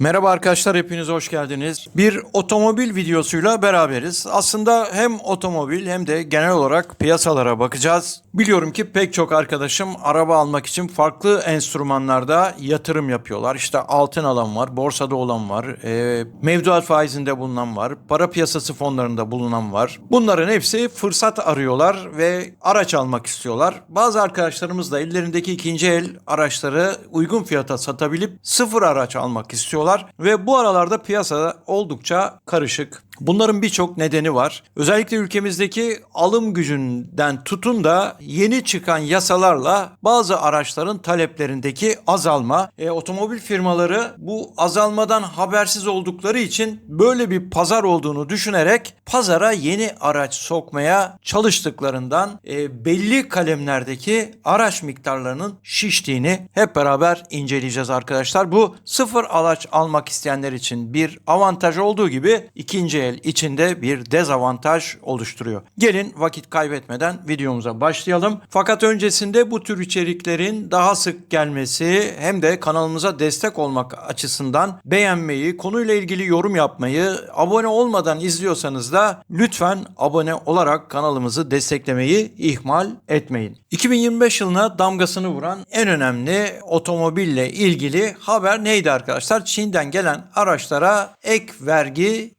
Merhaba arkadaşlar hepiniz hoş geldiniz. Bir otomobil videosuyla beraberiz. Aslında hem otomobil hem de genel olarak piyasalara bakacağız. Biliyorum ki pek çok arkadaşım araba almak için farklı enstrümanlarda yatırım yapıyorlar. İşte altın alan var, borsada olan var, e, mevduat faizinde bulunan var, para piyasası fonlarında bulunan var. Bunların hepsi fırsat arıyorlar ve araç almak istiyorlar. Bazı arkadaşlarımız da ellerindeki ikinci el araçları uygun fiyata satabilip sıfır araç almak istiyorlar ve bu aralarda piyasa oldukça karışık. Bunların birçok nedeni var. Özellikle ülkemizdeki alım gücünden tutun da yeni çıkan yasalarla bazı araçların taleplerindeki azalma. E, otomobil firmaları bu azalmadan habersiz oldukları için böyle bir pazar olduğunu düşünerek pazara yeni araç sokmaya çalıştıklarından e, belli kalemlerdeki araç miktarlarının şiştiğini hep beraber inceleyeceğiz arkadaşlar. Bu sıfır araç almak isteyenler için bir avantaj olduğu gibi ikinci el içinde bir dezavantaj oluşturuyor. Gelin vakit kaybetmeden videomuza başlayalım. Fakat öncesinde bu tür içeriklerin daha sık gelmesi hem de kanalımıza destek olmak açısından beğenmeyi, konuyla ilgili yorum yapmayı, abone olmadan izliyorsanız da lütfen abone olarak kanalımızı desteklemeyi ihmal etmeyin. 2025 yılına damgasını vuran en önemli otomobille ilgili haber neydi arkadaşlar? Çin'den gelen araçlara ek vergi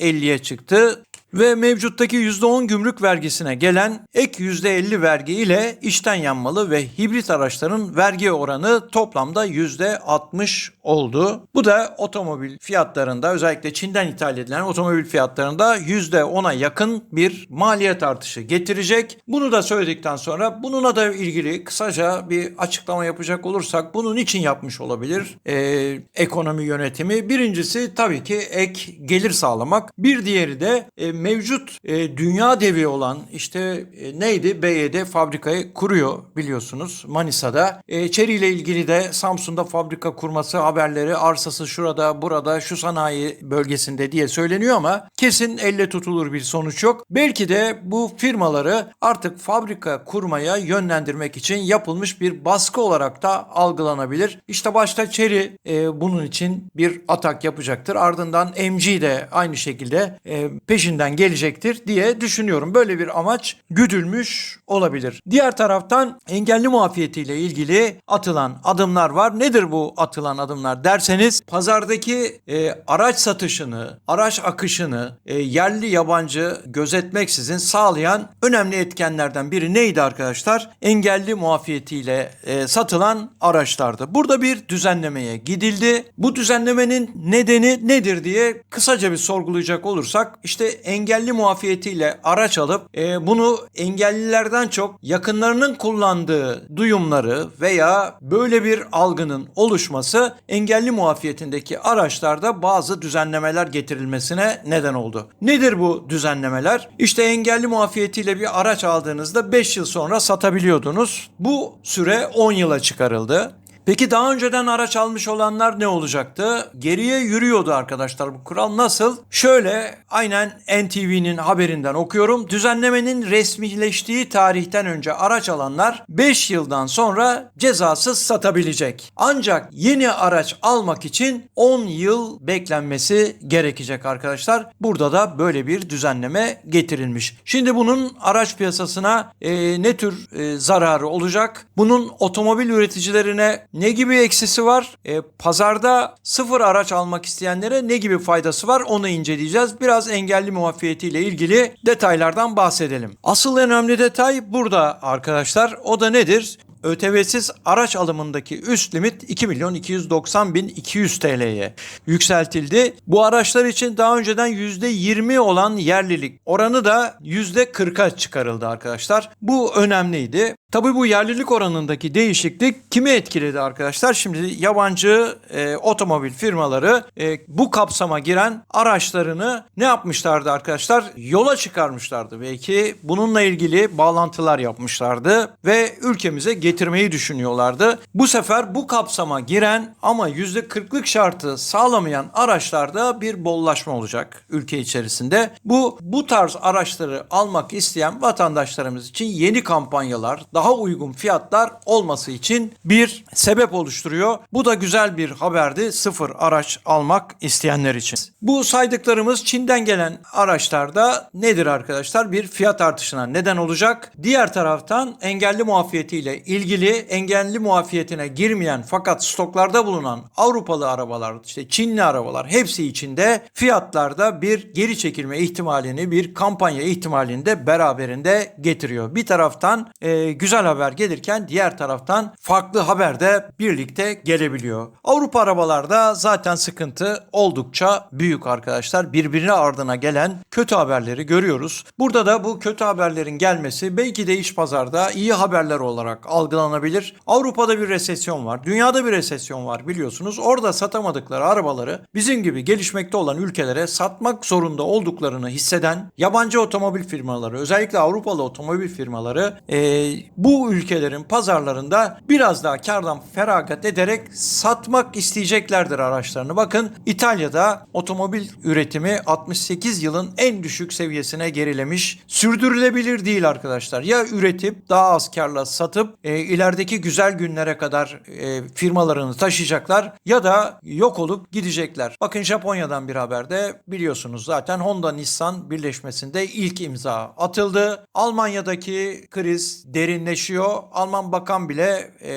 %50'ye çıktı ve mevcuttaki %10 gümrük vergisine gelen ek %50 vergi ile içten yanmalı ve hibrit araçların vergi oranı toplamda %60 oldu. Bu da otomobil fiyatlarında özellikle Çin'den ithal edilen otomobil fiyatlarında %10'a yakın bir maliyet artışı getirecek. Bunu da söyledikten sonra bununla da ilgili kısaca bir açıklama yapacak olursak bunun için yapmış olabilir ee, ekonomi yönetimi. Birincisi tabii ki ek gelir sağlamak. Bir diğeri de e, mevcut e, dünya devi olan işte e, neydi BYD fabrikayı kuruyor biliyorsunuz Manisa'da. E, Chery ile ilgili de Samsun'da fabrika kurması haberleri arsası şurada burada şu sanayi bölgesinde diye söyleniyor ama kesin elle tutulur bir sonuç yok. Belki de bu firmaları artık fabrika kurmaya yönlendirmek için yapılmış bir baskı olarak da algılanabilir. İşte başta Chery e, bunun için bir atak yapacaktır. Ardından MG de aynı şekilde e, peşinden gelecektir diye düşünüyorum. Böyle bir amaç güdülmüş olabilir. Diğer taraftan engelli muafiyetiyle ilgili atılan adımlar var. Nedir bu atılan adımlar derseniz pazardaki e, araç satışını, araç akışını e, yerli yabancı gözetmeksizin sağlayan önemli etkenlerden biri neydi arkadaşlar? Engelli muafiyetiyle e, satılan araçlardı. Burada bir düzenlemeye gidildi. Bu düzenlemenin nedeni nedir diye kısaca bir sorgulayacak olursak işte engelli muafiyetiyle araç alıp e, bunu engellilerden çok yakınlarının kullandığı duyumları veya böyle bir algının oluşması engelli muafiyetindeki araçlarda bazı düzenlemeler getirilmesine neden oldu. Nedir bu düzenlemeler? İşte engelli muafiyetiyle bir araç aldığınızda 5 yıl sonra satabiliyordunuz. Bu süre 10 yıla çıkarıldı. Peki daha önceden araç almış olanlar ne olacaktı? Geriye yürüyordu arkadaşlar bu kural nasıl? Şöyle aynen NTV'nin haberinden okuyorum. Düzenlemenin resmileştiği tarihten önce araç alanlar 5 yıldan sonra cezasız satabilecek. Ancak yeni araç almak için 10 yıl beklenmesi gerekecek arkadaşlar. Burada da böyle bir düzenleme getirilmiş. Şimdi bunun araç piyasasına e, ne tür e, zararı olacak? Bunun otomobil üreticilerine ne gibi eksisi var? E, pazarda sıfır araç almak isteyenlere ne gibi faydası var? Onu inceleyeceğiz. Biraz engelli muafiyetiyle ilgili detaylardan bahsedelim. Asıl önemli detay burada arkadaşlar. O da nedir? ÖTV'siz araç alımındaki üst limit 2 milyon 290 bin 200 TL'ye yükseltildi. Bu araçlar için daha önceden %20 olan yerlilik oranı da %40'a çıkarıldı arkadaşlar. Bu önemliydi. Tabii bu yerlilik oranındaki değişiklik kimi etkiledi arkadaşlar? Şimdi yabancı e, otomobil firmaları e, bu kapsama giren araçlarını ne yapmışlardı arkadaşlar? Yola çıkarmışlardı. Belki bununla ilgili bağlantılar yapmışlardı ve ülkemize getirmeyi düşünüyorlardı. Bu sefer bu kapsama giren ama %40'lık şartı sağlamayan araçlarda bir bollaşma olacak ülke içerisinde. Bu bu tarz araçları almak isteyen vatandaşlarımız için yeni kampanyalar, daha uygun fiyatlar olması için bir sebep oluşturuyor. Bu da güzel bir haberdi sıfır araç almak isteyenler için. Bu saydıklarımız Çin'den gelen araçlarda nedir arkadaşlar? Bir fiyat artışına neden olacak. Diğer taraftan engelli muafiyetiyle ilgili engelli muafiyetine girmeyen fakat stoklarda bulunan Avrupalı arabalar, işte Çinli arabalar hepsi içinde fiyatlarda bir geri çekilme ihtimalini, bir kampanya ihtimalini de beraberinde getiriyor. Bir taraftan e, güzel haber gelirken diğer taraftan farklı haber de birlikte gelebiliyor. Avrupa arabalarda zaten sıkıntı oldukça büyük arkadaşlar. Birbirine ardına gelen kötü haberleri görüyoruz. Burada da bu kötü haberlerin gelmesi belki de iş pazarda iyi haberler olarak algılanabilir. Avrupa'da bir resesyon var. Dünyada bir resesyon var biliyorsunuz. Orada satamadıkları arabaları bizim gibi gelişmekte olan ülkelere satmak zorunda olduklarını hisseden yabancı otomobil firmaları özellikle Avrupalı otomobil firmaları e, bu ülkelerin pazarlarında biraz daha kardan feragat ederek satmak isteyeceklerdir araçlarını. Bakın İtalya'da otomobil üretimi 68 yılın en düşük seviyesine gerilemiş. Sürdürülebilir değil arkadaşlar. Ya üretip daha az karla satıp e, ilerideki güzel günlere kadar e, firmalarını taşıyacaklar ya da yok olup gidecekler. Bakın Japonya'dan bir haberde biliyorsunuz zaten Honda Nissan birleşmesinde ilk imza atıldı. Almanya'daki kriz derinleşiyor. Alman bakan bile e,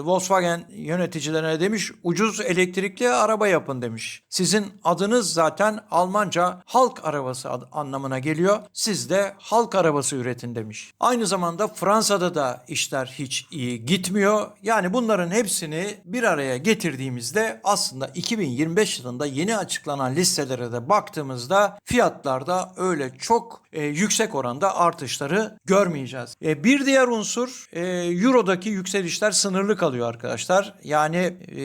Volkswagen yöneticilerine demiş ucuz elektrikli araba yapın demiş. Sizin adınız zaten Almanca halk arabası anlamına geliyor. Siz de halk arabası üretin demiş. Aynı zamanda Fransa'da da işler hiç iyi gitmiyor. Yani bunların hepsini bir araya getirdiğimizde aslında 2025 yılında yeni açıklanan listelere de baktığımızda fiyatlarda öyle çok e, yüksek oranda artışları görmeyeceğiz. E, bir diğer unsur e, Euro'daki yükselişler sınırlı kalıyor arkadaşlar. Yani e,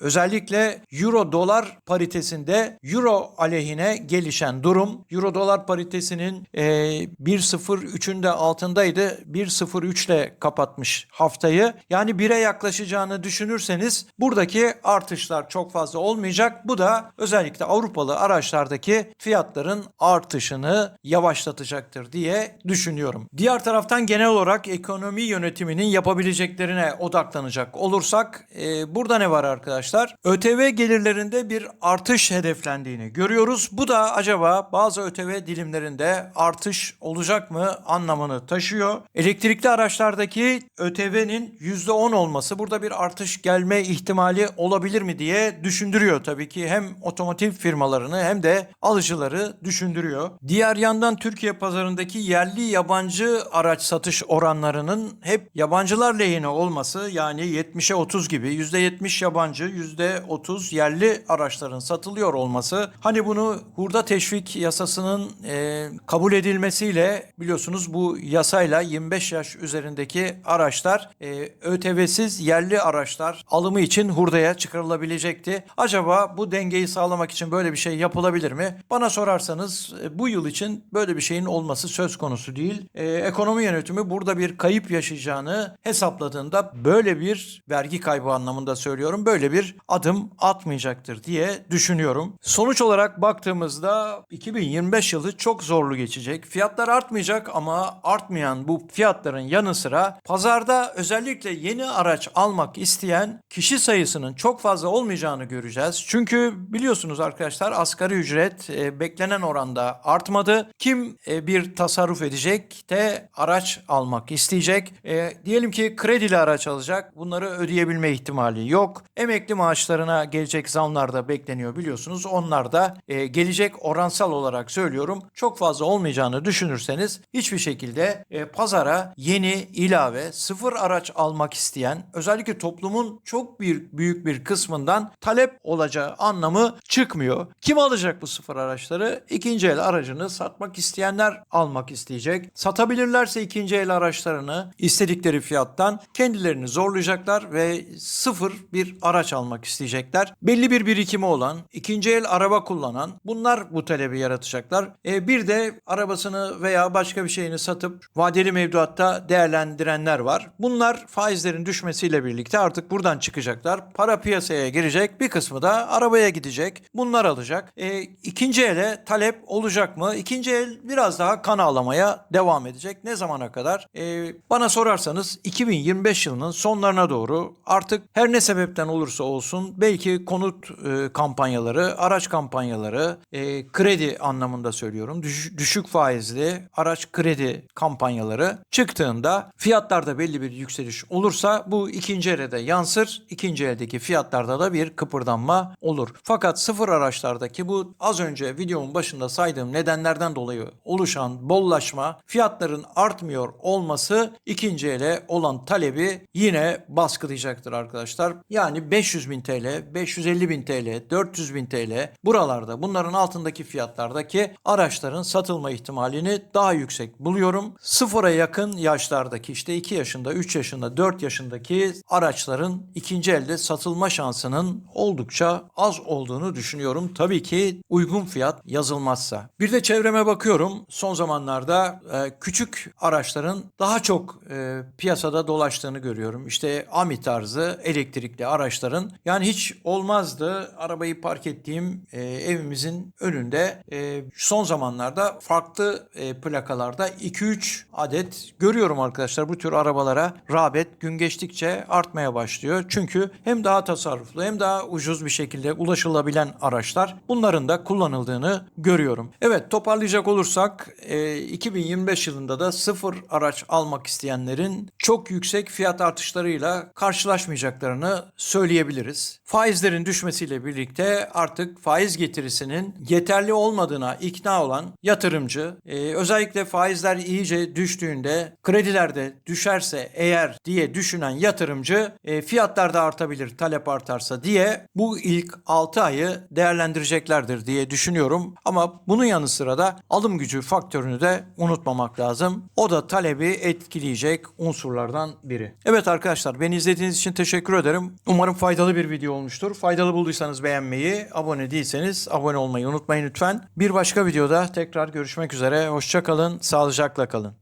özellikle Euro dolar paritesinde Euro aleyhine gelişen durum. Euro dolar paritesinin e, 1.03'ün de altındaydı. 1.03 ile kapatmış haftayı. Yani 1'e yaklaşacağını düşünürseniz buradaki artışlar çok fazla olmayacak. Bu da özellikle Avrupalı araçlardaki fiyatların artışını yavaşlatacaktır diye düşünüyorum. Diğer taraftan genel olarak ekonomi yönetiminin yapabileceklerine odaklanacak olursak e, burada ne var arkadaşlar? ÖTV gelirlerinde bir artış hedeflendiğini görüyoruz. Bu da acaba bazı ÖTV dilimlerinde artış olacak mı anlamını taşıyor. Elektrikli araçlardaki ÖTV'nin %10 olması burada bir artış gelme ihtimali olabilir mi diye düşündürüyor tabii ki hem otomotiv firmalarını hem de alıcıları düşündürüyor. Diğer yandan Türkiye pazarındaki yerli yabancı araç satış oranlarının hep yabancılar lehine olması yani 70'e 30 gibi %70 yabancı %30 yerli araçların satılıyor olması hani bunu hurda teşvik yasasının e, kabul edilmesiyle biliyorsunuz bu yasayla 25 yaş üzerindeki araçlar e, ÖTV'siz yerli araçlar alımı için hurdaya çıkarılabilecekti. Acaba bu dengeyi sağlamak için böyle bir şey yapılabilir mi? Bana sorarsanız e, bu yıl için böyle bir şeyin olması söz konusu değil. E, ekonomi yönetimi burada bir kayıp yaşayacağını hesapladığında böyle bir vergi kaybı anlamında söylüyorum. Böyle bir adım atmayacaktır diye düşünüyorum. Sonuç olarak baktığımızda 2025 yılı çok zorlu geçecek. Fiyatlar artmayacak ama artmayan bu fiyatların yanı sıra pazarda özellikle yeni araç almak isteyen kişi sayısının çok fazla olmayacağını göreceğiz. Çünkü biliyorsunuz arkadaşlar asgari ücret e, beklenen oranda artmadı. Kim e, bir tasarruf edecek de araç almak isteyecek. E, diyelim ki kredili araç alacak. Bunları ödeyebilme ihtimali yok. Emekli maaşlarına gelecek zamlar da bekleniyor biliyorsunuz. Onlar da e, gelecek oransal olarak söylüyorum çok fazla olmayacağını düşünürseniz hiçbir şekilde e, pazara yeni ilave sıfır araç almak isteyen özellikle toplumun çok bir büyük bir kısmından talep olacağı anlamı çıkmıyor. Kim alacak bu sıfır araçları? İkinci el aracını satmak isteyenler almak isteyecek. Satabilirlerse ikinci el araçlarını istedikleri fiyattan kendilerini zorlayacaklar ve sıfır bir araç almak isteyecekler. Belli bir birikimi olan, ikinci el araba kullanan bunlar bu talebi yaratacaklar. E, bir de arabasını veya başka bir şeyini satıp vadeli mevduatta değerlendirenler var. Bunlar faizlerin düşmesiyle birlikte artık buradan çıkacaklar. Para piyasaya girecek. Bir kısmı da arabaya gidecek. Bunlar alacak. E, ikinci ele talep olacak mı? İkinci el biraz daha kan ağlamaya devam edecek. Ne zamana kadar? E, Bana sorarsanız 2025 yılının sonlarına doğru artık her ne sebepten olursa olsun belki konut e, kampanyaları, araç kampanyaları, e, kredi anlamında söylüyorum. Düş- düşük faizli araç kredi kampanyaları çıktığında fiyatlarda belli bir yükseliş olursa bu ikinci elde de yansır. İkinci eldeki fiyatlarda da bir kıpırdanma olur. Fakat sıfır araçlardaki bu az önce videomun başında saydığım nedenlerden dolayı oluşan bollaşma, fiyatların artmıyor olması ikinci ele olan talebi yine baskılayacaktır arkadaşlar. Yani 500 bin TL, 550 bin TL, 400 bin TL buralarda bunların altındaki fiyatlardaki araçların satılma ihtimalini daha yüksek buluyorum. Sıfıra yakın yaşlardaki işte 2 yaşında, 3 yaşında, 4 yaşındaki araçların ikinci elde satılma şansının oldukça az olduğunu düşünüyorum. Tabii ki uygun fiyat yazılmazsa. Bir de çevreme bakıyorum. Son zamanlarda e, küçük araçların daha çok e, piyasada dolaştığını görüyorum. İşte AMI tarzı elektrikli araçların yani hiç olmazdı arabayı park ettiğim e, evimizin önünde e, son zamanlarda farklı e, plakalarda 2-3 adet görüyorum arkadaşlar. Bu tür arabalara rağbet gün geçtikçe artmaya başlıyor. Çünkü hem daha tasarruflu hem daha ucuz bir şekilde ulaşılabilen araçlar bunların da kullanıldığını görüyorum. Evet toparlayacak olursak e, 2025 yılında da sıfır araç almak isteyenlerin çok yüksek fiyat artışlarıyla karşılaşmayacaklarını söyleyebiliriz. Faizlerin düşmesiyle birlikte artık faiz getirisinin yeterli olmadığına ikna olan yatırımcı e, özellikle faizler iyice düştüğünde krediler de düşerse eğer diye düşünen yatırımcı e, fiyatlar da artabilir talep artarsa diye bu ilk 6 ayı değerlendireceklerdir diye düşünüyorum. Ama bunun yanı sıra da alım gücü faktörünü de unutmamak lazım. O da talebi etkileyecek unsurlardan biri. Evet arkadaşlar beni izlediğiniz için teşekkür ederim. Umarım faydalı bir video olmuştur. Faydalı bulduysanız beğenmeyi, abone değilseniz abone olmayı unutmayın lütfen. Bir başka videoda tekrar görüşmek üzere. Hoşça kalın, sağlıcakla kalın.